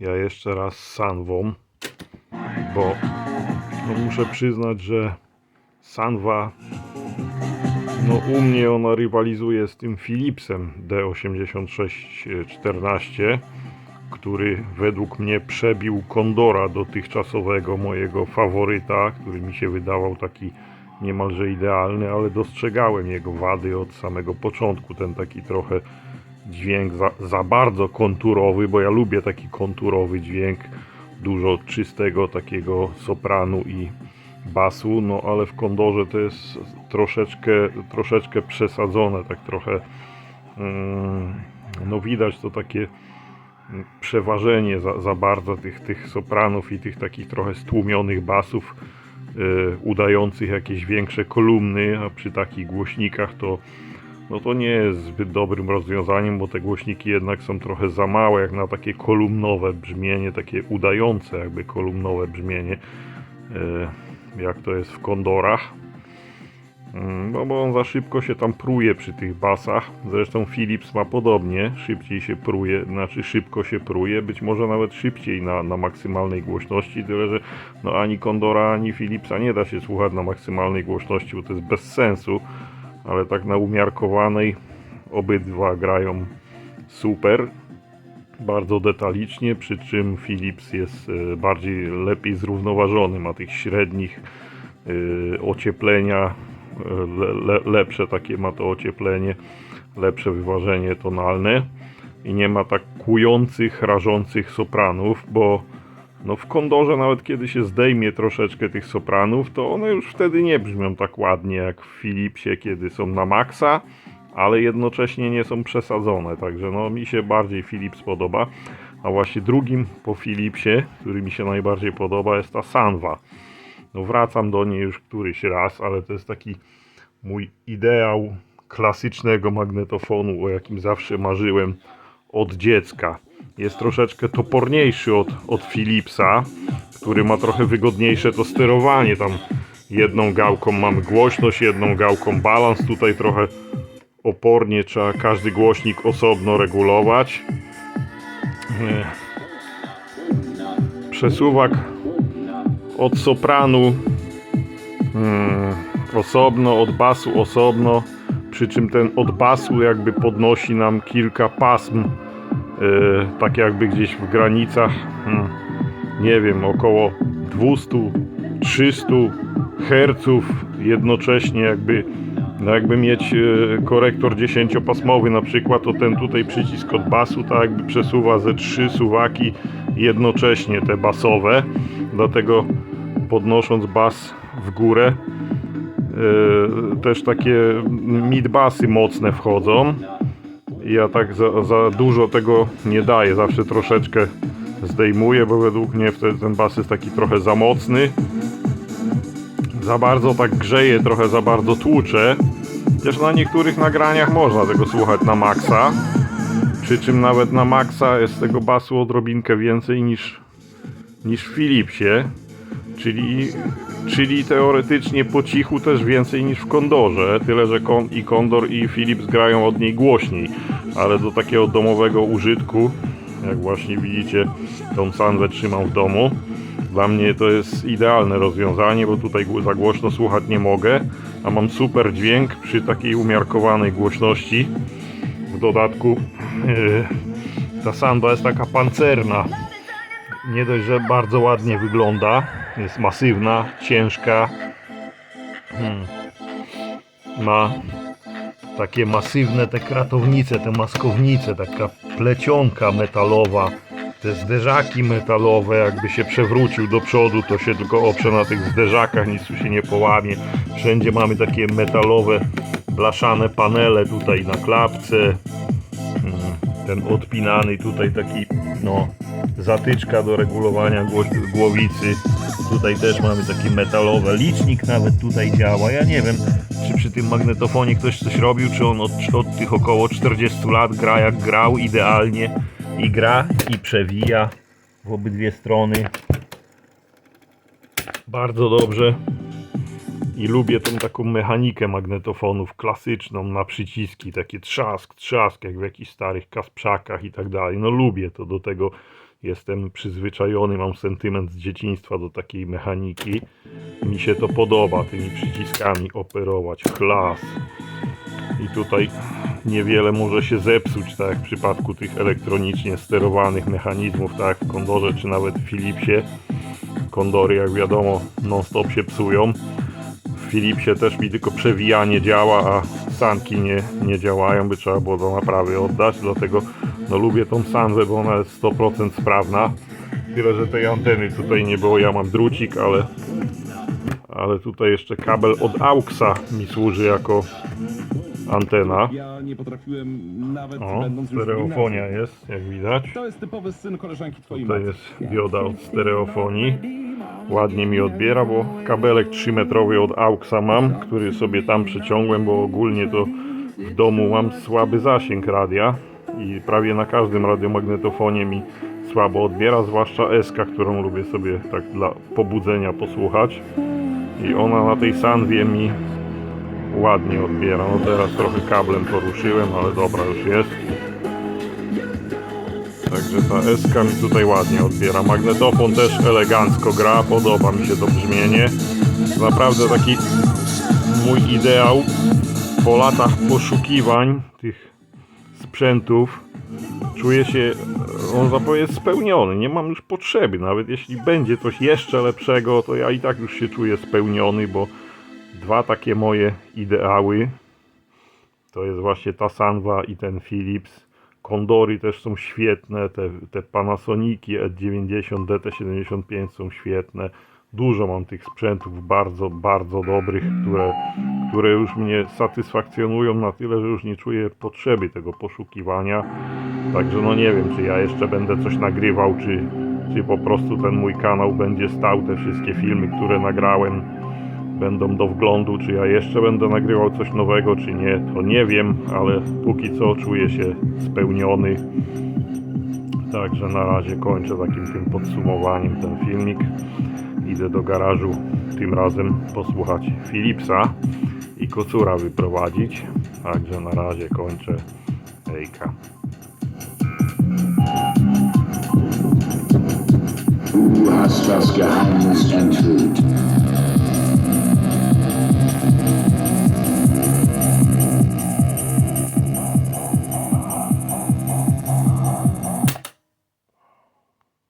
Ja jeszcze raz Sanwą, bo no muszę przyznać, że Sanwa no u mnie ona rywalizuje z tym Philipsem D8614, który według mnie przebił Kondora dotychczasowego mojego faworyta, który mi się wydawał taki niemalże idealny, ale dostrzegałem jego wady od samego początku. Ten taki trochę dźwięk za, za bardzo konturowy, bo ja lubię taki konturowy dźwięk, dużo czystego takiego sopranu i basu, no ale w Kondorze to jest troszeczkę, troszeczkę przesadzone, tak trochę mm, no widać to takie mm, przeważenie za, za bardzo tych, tych sopranów i tych takich trochę stłumionych basów y, udających jakieś większe kolumny, a przy takich głośnikach to no to nie jest zbyt dobrym rozwiązaniem, bo te głośniki jednak są trochę za małe, jak na takie kolumnowe brzmienie, takie udające jakby kolumnowe brzmienie, e, jak to jest w Kondorach. Mm, No bo on za szybko się tam pruje przy tych basach. Zresztą Philips ma podobnie, szybciej się pruje, znaczy szybko się pruje, być może nawet szybciej na, na maksymalnej głośności, tyle że no ani Kondora, ani Philipsa nie da się słuchać na maksymalnej głośności, bo to jest bez sensu ale tak na umiarkowanej obydwa grają super, bardzo detalicznie, przy czym Philips jest e, bardziej lepiej zrównoważony, ma tych średnich e, ocieplenia, e, le, le, lepsze takie ma to ocieplenie, lepsze wyważenie tonalne i nie ma tak kłujących, rażących sopranów, bo no w Kondorze nawet kiedy się zdejmie troszeczkę tych sopranów, to one już wtedy nie brzmią tak ładnie jak w Philipsie, kiedy są na maksa, ale jednocześnie nie są przesadzone, także no mi się bardziej Philips podoba, a właśnie drugim po Philipsie, który mi się najbardziej podoba jest ta Sanwa. No wracam do niej już któryś raz, ale to jest taki mój ideał klasycznego magnetofonu, o jakim zawsze marzyłem od dziecka jest troszeczkę toporniejszy od, od Philipsa, który ma trochę wygodniejsze to sterowanie. Tam jedną gałką mamy głośność, jedną gałką balans. Tutaj trochę opornie trzeba każdy głośnik osobno regulować. Nie. Przesuwak od sopranu mm, osobno, od basu osobno. Przy czym ten od basu jakby podnosi nam kilka pasm tak jakby gdzieś w granicach, hmm, nie wiem, około 200-300 Hz jednocześnie jakby no jakby mieć yy, korektor 10-pasmowy na przykład, to ten tutaj przycisk od basu tak jakby przesuwa ze trzy suwaki jednocześnie te basowe, dlatego podnosząc bas w górę yy, też takie mid-basy mocne wchodzą ja tak za, za dużo tego nie daję, zawsze troszeczkę zdejmuję, bo według mnie wtedy ten bas jest taki trochę za mocny. Za bardzo tak grzeje, trochę za bardzo tłucze. Chociaż na niektórych nagraniach można tego słuchać na maksa. Przy czym nawet na maksa jest tego basu odrobinkę więcej niż, niż w Philipsie. Czyli, czyli teoretycznie po cichu też więcej niż w Kondorze. Tyle, że Kon i Kondor i Philips grają od niej głośniej. Ale do takiego domowego użytku, jak właśnie widzicie, tą sanwę trzymam w domu. Dla mnie to jest idealne rozwiązanie, bo tutaj za głośno słuchać nie mogę, a mam super dźwięk przy takiej umiarkowanej głośności. W dodatku yy, ta sanda jest taka pancerna. Nie dość, że bardzo ładnie wygląda, jest masywna, ciężka. Hmm. Ma takie masywne te kratownice, te maskownice, taka plecionka metalowa, te zderzaki metalowe, jakby się przewrócił do przodu, to się tylko oprze na tych zderzakach, nic tu się nie połamie. Wszędzie mamy takie metalowe, blaszane panele tutaj na klapce. Hmm, Ten odpinany tutaj taki, no, zatyczka do regulowania gło- głowicy. Tutaj też mamy takie metalowe. Licznik nawet tutaj działa. Ja nie wiem, czy przy tym magnetofonie ktoś coś robił, czy on od, od tych około 40 lat gra jak grał idealnie i gra i przewija w obydwie strony. Bardzo dobrze. I lubię tą taką mechanikę magnetofonów klasyczną na przyciski, takie trzask, trzask, jak w jakichś starych kasprzakach i tak dalej. No lubię to, do tego jestem przyzwyczajony, mam sentyment z dzieciństwa do takiej mechaniki. Mi się to podoba, tymi przyciskami operować. Klas. I tutaj niewiele może się zepsuć, tak jak w przypadku tych elektronicznie sterowanych mechanizmów, tak jak w Kondorze czy nawet w Philipsie. Kondory, jak wiadomo, non-stop się psują. W Philipsie też mi tylko przewijanie działa, a sanki nie, nie działają, by trzeba było do naprawy oddać, dlatego no, lubię tą sanwę, bo ona jest 100% sprawna. Tyle, że tej anteny tutaj nie było, ja mam drucik, ale, ale tutaj jeszcze kabel od AUXa mi służy jako antena. Ja nie potrafiłem nawet O, będąc stereofonia jest, jak widać. To jest typowy syn koleżanki twojej Tutaj jest dioda od stereofonii. Ładnie mi odbiera, bo kabelek 3-metrowy od AUXa mam, który sobie tam przyciągłem, bo ogólnie to w domu mam słaby zasięg radia i prawie na każdym radiomagnetofonie mi słabo odbiera, zwłaszcza SK, którą lubię sobie tak dla pobudzenia posłuchać. I ona na tej sanwie mi ładnie odbiera. No teraz trochę kablem poruszyłem, ale dobra już jest. Także ta SK mi tutaj ładnie odbiera. Magnetofon też elegancko gra, podoba mi się to brzmienie. Naprawdę taki mój ideał po latach poszukiwań tych sprzętów. Czuję się, on zapowie jest spełniony, nie mam już potrzeby. Nawet jeśli będzie coś jeszcze lepszego, to ja i tak już się czuję spełniony, bo dwa takie moje ideały to jest właśnie ta Sanwa i ten Philips. Kondory też są świetne, te, te Panasoniki E90, DT75 są świetne. Dużo mam tych sprzętów bardzo, bardzo dobrych, które, które już mnie satysfakcjonują na tyle, że już nie czuję potrzeby tego poszukiwania. Także no nie wiem, czy ja jeszcze będę coś nagrywał, czy, czy po prostu ten mój kanał będzie stał, te wszystkie filmy, które nagrałem będą do wglądu, czy ja jeszcze będę nagrywał coś nowego, czy nie, to nie wiem, ale póki co czuję się spełniony. Także na razie kończę takim tym podsumowaniem ten filmik. Idę do garażu tym razem posłuchać Philipsa i kocura wyprowadzić. Także na razie kończę. Hejka. Du hast das Geheimnis enthüllt.